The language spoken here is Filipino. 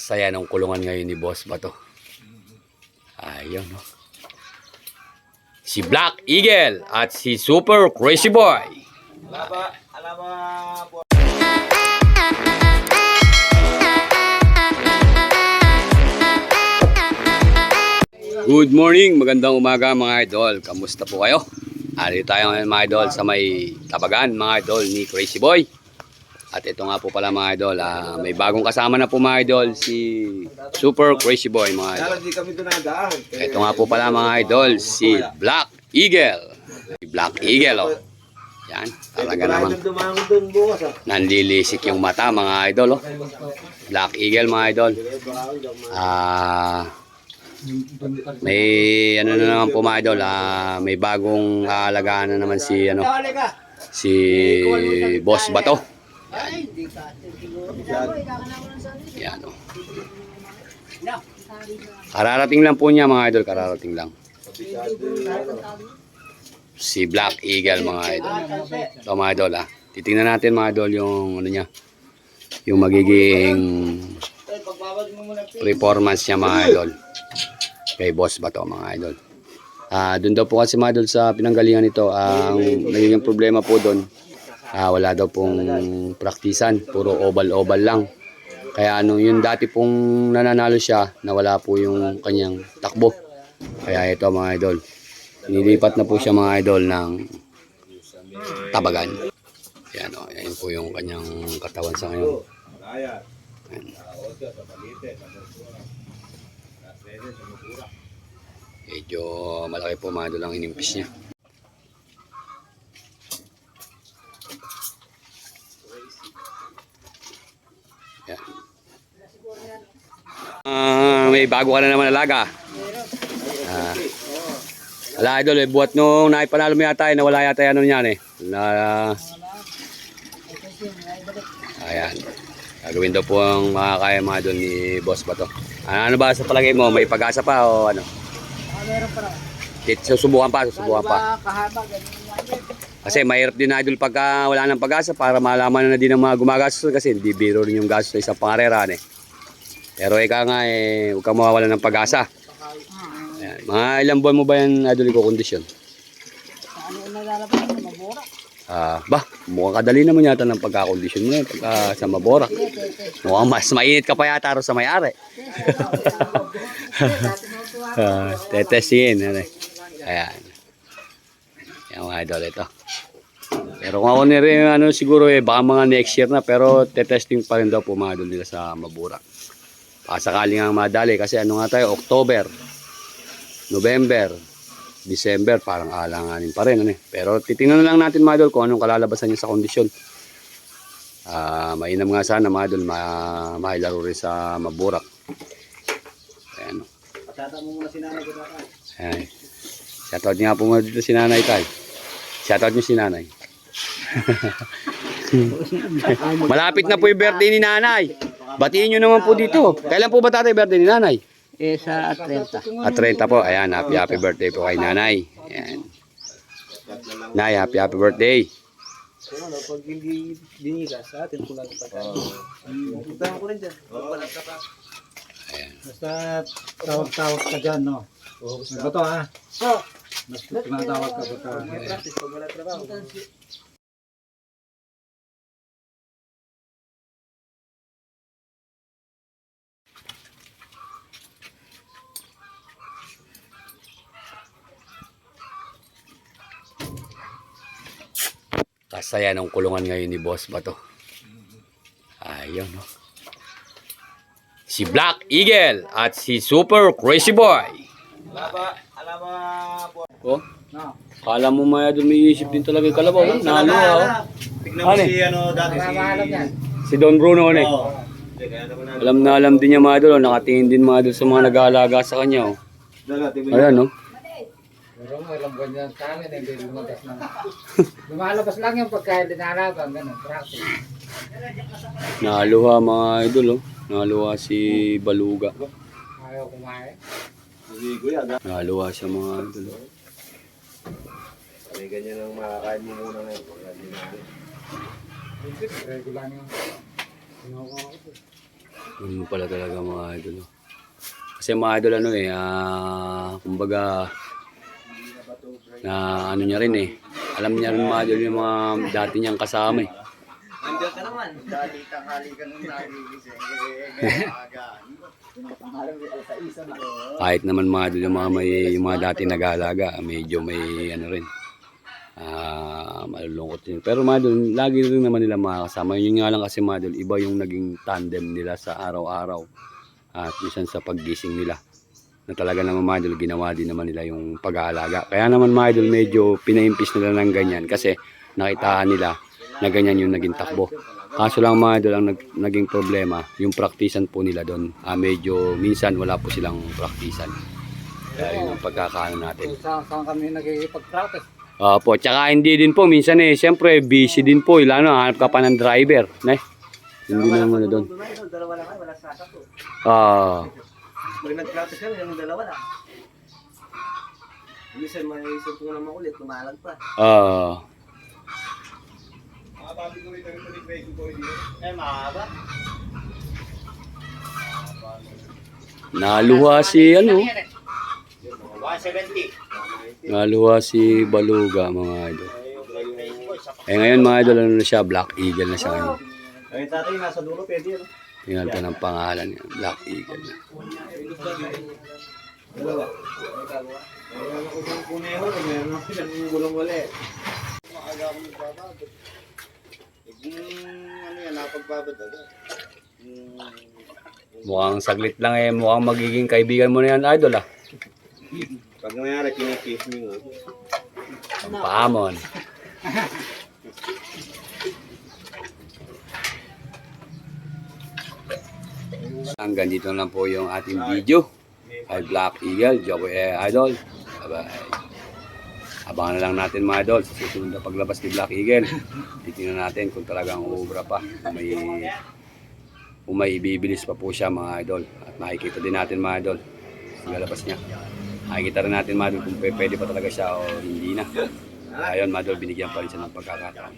Kasaya ng kulungan ngayon ni Boss Bato. Ayun, no? Si Black Eagle at si Super Crazy Boy. Alaba, alaba po. Good morning, magandang umaga mga idol. Kamusta po kayo? Ari tayo ngayon mga idol sa may tabagan mga idol ni Crazy Boy. At ito nga po pala mga idol, ah, may bagong kasama na po mga idol si Super Crazy Boy mga idol. Ito nga po pala mga idol, si Black Eagle. Si Black Eagle, oh. Yan, talaga bukas ah. nanlilisik yung mata mga idol, oh. Black Eagle mga idol. Ah, may ano na naman po mga idol, ah, may bagong aalagaan na naman si ano, si Boss Bato. Yan, oh. Kararating lang po niya mga idol, kararating lang. Si Black Eagle mga idol. Ito mga idol ah. Titingnan natin mga idol yung ano niya. Yung magiging performance niya mga idol. Kay boss ba to mga idol. Ah, doon daw po kasi mga idol sa pinanggalingan nito, ang nagiging problema po doon, ah, wala daw pong praktisan, puro oval-oval lang. Kaya ano, yung dati pong nananalo siya, nawala po yung kanyang takbo. Kaya ito mga idol, nilipat na po siya mga idol ng tabagan. Yan o, yan po yung kanyang katawan sa ngayon. Ayan. Medyo malaki po mga idol ang inimpis niya. Ah, may bago ka na naman alaga. Ah. Ala idol, eh, buhat nung naipanalo mo yata, eh, nawala yata yan ano niyan eh. Na, ayan. Gagawin daw po ang makakaya mga doon ni Boss Bato. Ano, ano ba sa palagay mo? May pag-asa pa o ano? Meron pa raw. Susubukan pa, susubukan pa. Ba, kahaba, ganun lang yan. Kasi mahirap din idol pagka wala ng pag-asa para malaman na din ng mga gumagastos kasi hindi biro rin yung gastos sa isang pangarerahan eh. Pero ika nga eh, huwag kang mawawala ng pag-asa. Ayan. Mga ilang buwan mo ba yan idol ko kondisyon? Ano? Ah, bah, mukhang kadali naman yata ng pagkakondisyon mo yan pagka sa Maborak. Mukhang mas mainit ka pa yata ro sa may-ari. Ah, tetestingin. Ano, eh. Ayan. Yan mga idol ito. Pero kung ako rin, ano, siguro eh, baka mga next year na, pero tetesting pa rin daw po mga idol nila sa Mabura. Pasakali nga madali kasi ano nga tayo, October, November, December, parang alanganin pa rin. Ano, eh. Pero titingnan na lang natin mga idol kung anong kalalabasan niya sa kondisyon. Ah, mainam nga sana mga idol, ma makilaro rin sa Maburak. Ayan. Patata mo muna si nanay ko. Ayan. Shoutout nga po muna dito si nanay tay. Shoutout niyo si nanay. Malapit na po yung birthday ni nanay. Batiin nyo naman po dito. Kailan po ba tatay birthday ni nanay? Eh, sa 30. At 30 po. Ayan, happy happy birthday po kay nanay. Ayan. Nay, happy happy birthday. Ano, pag hindi binigas, sa atin ko lang pagkain. Puntahan ko rin dyan. Basta tawag-tawag ka dyan, no? Ano ba to, ha? Oh, Basta tinatawag ka pagka... May practice pag wala trabaho. Kasaya ng kulungan ngayon ni Boss Bato. Ayun, no? Si Black Eagle at si Super Crazy Boy. Po. Oh, No. kala mo maya doon may isip din talaga yung kalabaw. oh. Nalo, oh. Tignan mo Ano? si ano dati si... Si Don Bruno, ano eh. Oo. Hindi, kaya naman na. Alam na alam din niya mga idol, oh. nakatingin din mga idol sa mga nag-aalaga sa kanya. Oh. Dala, tibo Ayan, no? Pero mo, ilang buwan yan sa amin, hindi lumabas na. Lumalabas lang yung pagkain dinarapan, ganun, practice. Naluha mga idol, oh. Naluha si Baluga. Ayaw kumain. Ko yan. Naluha siya mga idol. oh. May ganyan ang makakain mo muna ngayon. Wala din namin. Regular yung... Kinukuha ko. Ganun pala talaga mga idol. no? Kasi mga idol ano eh, ah, kumbaga, na ano niya rin eh. Alam niya rin mga idol yung mga dati niyang kasama eh. Nandiyan ka naman. Dali tanghali ka nung nagigising. Eh. Kahit naman mga idol yung mga, may, yung mga dati nag-aalaga, medyo may ano rin. Ah, malulungkot din. Pero mga idol, lagi rin naman nila makakasama. Yun nga lang kasi mga idol, iba yung naging tandem nila sa araw-araw. At minsan sa paggising nila. Na talaga naman mga idol, ginawa din naman nila yung pag-aalaga. Kaya naman mga idol, medyo pinaimpis nila ng ganyan. Kasi nakitaan nila na ganyan yung naging takbo. Kaso lang mga ang nag, naging problema, yung praktisan po nila doon. Ah, medyo minsan wala po silang praktisan. Kaya yun ang pagkakaano natin. Saan, saan kami nagkikipag-practice. Opo, tsaka hindi din po, minsan eh, siyempre busy din po, ilan no, hanap ka pa ng driver, ne? Hindi naman na doon. Tunay, no? Dalawa lang wala sasap to. Ah, Pag nag-practice kami, yung dalawa lang. Minsan may isip ko naman ulit, tumalag pa. ah, Eh, mahaba. naluha si, ano, 170. Naluha si Baluga, mga idol. Eh ngayon mga idol, ano na siya, Black Eagle na siya ngayon. Ay, tatay, nasa dulo, pwede yun. Tingnan natin ang pangalan niya, Black Eagle. Ay, dalawa. Meron ako ng kuneho, meron ako ng gulong ulit. Maaga akong nagbababad. Ano yan, napagbabad. Yung Mukhang saglit lang eh, mukhang magiging kaibigan mo na yan, idol ah. Pag nangyari, kinikiss mo nga. Ang paamon. Hanggang dito lang po yung ating video. Kay Black Eagle, Joey eh, Idol. Bye-bye. Abangan na lang natin mga idol sa susunod na paglabas ni Black Eagle. Titingnan natin kung talagang uubra pa. Kung may, kung may ibibilis pa po siya mga idol. At makikita din natin mga idol. Paglalabas niya. Makikita rin natin mga idol kung pwede pa talaga siya o hindi na. Ayun mga idol, binigyan pa rin siya ng pagkakataon.